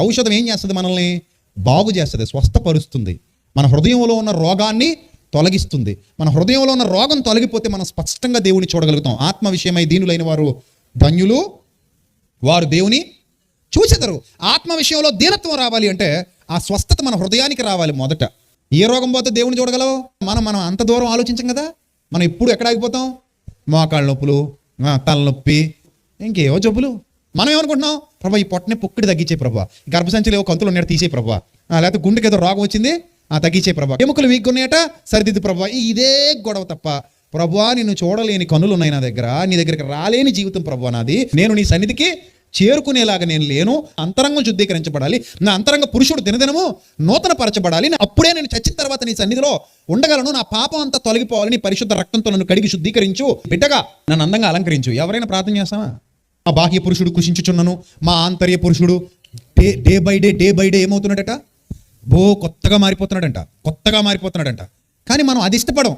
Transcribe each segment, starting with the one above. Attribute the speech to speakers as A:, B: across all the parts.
A: ఔషధం ఏం చేస్తుంది మనల్ని? బాగు చేస్తుంది స్వస్థపరుస్తుంది. మన హృదయంలో ఉన్న రోగాన్ని తొలగిస్తుంది. మన హృదయంలో ఉన్న రోగం తొలగిపోతే మనం స్పష్టంగా దేవుని చూడగలుగుతాం. ఆత్మ విషయమై దీనులైన వారు ధన్యులు. వారు దేవుని చూచెదరు. ఆత్మ విషయంలో దీనత్వం రావాలి అంటే ఆ స్వస్థత మన హృదయానికి రావాలి మొదట. ఏ రోగం పోతే దేవుని చూడగలవు? మనం మనం అంత దూరం ఆలోచించం కదా? మనం ఎప్పుడు ఎక్కడ ఆగిపోతాం? మోకాళ్ళ నొప్పులు తలనొప్పి ఇంకేవో జబ్బులు. మనం ఏమనుకుంటున్నాం? ప్రభా ఈ పొట్టనే పొక్కిడి తగ్గించే ప్రభా. గర్భసంచిలో ఏవో కంతులు ఉన్నాడు తీసే ప్రభా. లేకపోతే గుండెకి ఏదో రోగం వచ్చింది ఆ తగ్గించే ప్రభా. ఎముకలు వీక్ ఉన్నాయట సరిదిద్దు ప్రభా. ఇదే గొడవ తప్ప. ప్రభువా నిన్ను చూడలేని కనులు ఉన్నాయి నా దగ్గర. నీ దగ్గరికి రాలేని జీవితం ప్రభు నాది. నేను నీ సన్నిధికి చేరుకునేలాగా నేను లేను. అంతరంగం శుద్ధీకరించబడాలి. నా అంతరంగ పురుషుడు దినదినము నూతన పరచబడాలి అప్పుడే నేను చచ్చిన తర్వాత నీ సన్నిధిలో ఉండగలను. నా పాపం అంతా తొలగిపోవాలని పరిశుద్ధ రక్తంతో నన్ను కడిగి శుద్ధీకరించు. బిడ్డగా నన్ను అందంగా అలంకరించు. ఎవరైనా ప్రార్థన చేస్తామా మా బాహ్య పురుషుడు కుషించుచున్నను మా ఆంతర్య పురుషుడు day day by day day by day ఏమవుతున్నాడట? బో కొత్తగా మారిపోతున్నాడంట కొత్తగా మారిపోతున్నాడంట. కానీ మనం అది ఇష్టపడం.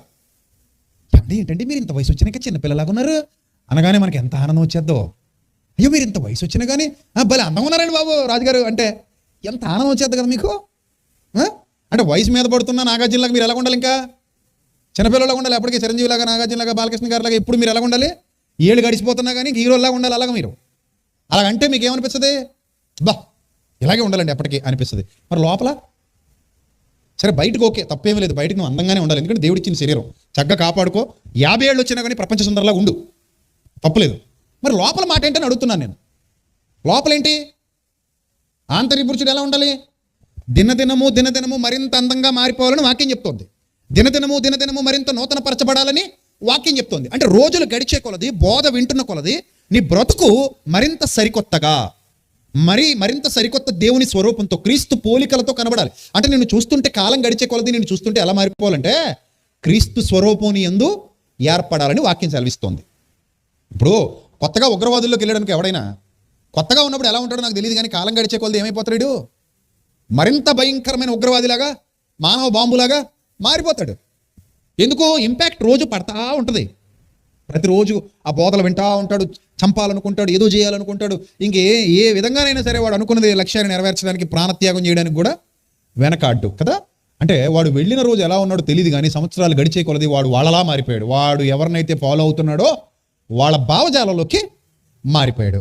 A: అంటే ఏంటంటే మీరు ఇంత వయసు వచ్చినాక చిన్నపిల్లలాగా ఉన్నారు? అనగానే మనకి ఎంత ఆనందం వచ్చేద్దో అయ్యో మీరు ఇంత వయసు వచ్చినా కానీ భలే అందంగా ఉన్నారండి బాబు రాజుగారు. అంటే ఎంత ఆనందం వచ్చేద్ది కదా మీకు? ఆ? అంటే వయసు మీద పడుతున్న నాగార్జునలాగా మీరు ఎలా ఉండాలి ఇంకా? చిన్నపిల్లలాగా ఉండాలి అప్పటికే చిరంజీవిలాగా నాగార్జునలాగా బాలకృష్ణ గారిలాగా ఇప్పుడు మీరు ఎలా ఉండాలి ఏళ్ళు గడిచిపోతున్నా కానీ హీరోలాగా ఉండాలి అలాగ మీరు. అలాగంటే మీకు ఏమనిపిస్తుంది బా ఇలాగే ఉండాలండి ఎప్పటికీ అనిపిస్తుంది. మరి లోపల? సరే బయటకు ఓకే తప్పేమీ లేదు. బయటకు నువ్వు అందంగానే ఉండాలి. ఎందుకంటే దేవుడు ఇచ్చిన శరీరం. చక్కగా కాపాడుకో. యాభై ఏళ్ళు వచ్చినా కానీ ప్రపంచ సుందరలా ఉండు. తప్పలేదు. మరి లోపల మాట ఏంటని అడుగుతున్నాను నేను. లోపలేంటి? ఆంతర్య పురుషుడు ఎలా ఉండాలి? దినదినము దినదినము మరింత అందంగా మారిపోవాలని వాక్యం చెప్తోంది. దినదినము దినదినము మరింత నూతన పరచబడాలని వాక్యం చెప్తోంది. అంటే రోజులు గడిచే కొలది బోధ వింటున్న కొలది నీ బ్రతుకు మరింత సరికొత్తగా. మరి మరింత సరికొత్త దేవుని స్వరూపంతో క్రీస్తు పోలికలతో కనబడాలి. అంటే నేను చూస్తుంటే కాలం గడిచే కొలది నేను చూస్తుంటే ఎలా మారిపోవాలంటే క్రీస్తు స్వరూపం ఎందు ఏర్పడాలని వాక్యం సెలవిస్తోంది. ఇప్పుడు కొత్తగా ఉగ్రవాదుల్లోకి వెళ్ళడానికి ఎవడైనా కొత్తగా ఉన్నప్పుడు ఎలా ఉంటాడో నాకు తెలియదు కానీ కాలం గడిచే కొలది ఏమైపోతాడు? మరింత భయంకరమైన ఉగ్రవాదిలాగా మానవ బాంబులాగా మారిపోతాడు. ఎందుకో ఇంపాక్ట్ రోజు పడతా ఉంటుంది. ప్రతిరోజు ఆ బోధలు వింటా ఉంటాడు చంపాలనుకుంటాడు ఏదో చేయాలనుకుంటాడు ఇంకే ఏ విధంగానైనా సరే వాడు అనుకున్నది లక్ష్యాన్ని నెరవేర్చడానికి ప్రాణత్యాగం చేయడానికి కూడా వెనకాడ్డు కదా? అంటే వాడు వెళ్ళిన రోజు ఎలా ఉన్నాడో తెలియదు కానీ సంవత్సరాలు గడిచే కొలది వాడు వాళ్ళలా మారిపోయాడు. వాడు ఎవరినైతే ఫాలో అవుతున్నాడో వాళ్ళ భావజాలంలోకి మారిపోయాడు.